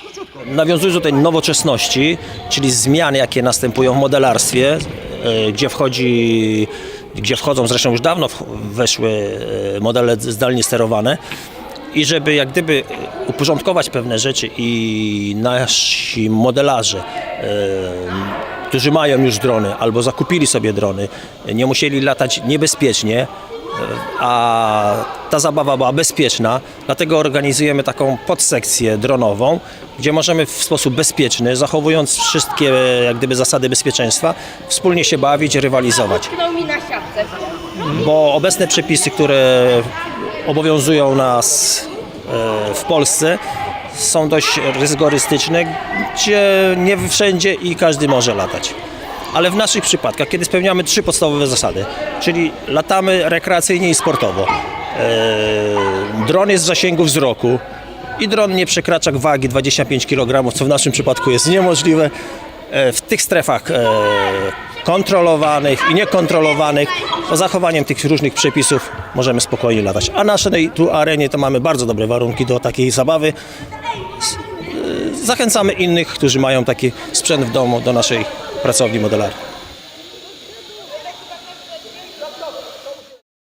Króciutko. Nawiązując do tej nowoczesności, czyli zmian, jakie następują w modelarstwie, e, gdzie wchodzi, gdzie wchodzą zresztą już dawno weszły e, modele zdalnie sterowane i żeby jak gdyby uporządkować pewne rzeczy i nasi modelarze, e, którzy mają już drony albo zakupili sobie drony, nie musieli latać niebezpiecznie, a ta zabawa była bezpieczna, dlatego organizujemy taką podsekcję dronową, gdzie możemy w sposób bezpieczny, zachowując wszystkie jak gdyby zasady bezpieczeństwa, wspólnie się bawić, rywalizować. Bo obecne przepisy, które obowiązują nas e, w Polsce, są dość rygorystyczne, gdzie nie wszędzie i każdy może latać. Ale w naszych przypadkach, kiedy spełniamy trzy podstawowe zasady, czyli latamy rekreacyjnie i sportowo, e, dron jest w zasięgu wzroku i dron nie przekracza wagi 25 kg, co w naszym przypadku jest niemożliwe, e, w tych strefach e, kontrolowanych i niekontrolowanych, z zachowaniem tych różnych przepisów możemy spokojnie latać. A na naszej tu arenie to mamy bardzo dobre warunki do takiej zabawy. Zachęcamy innych, którzy mają taki sprzęt w domu do naszej pracowni modelarskiej.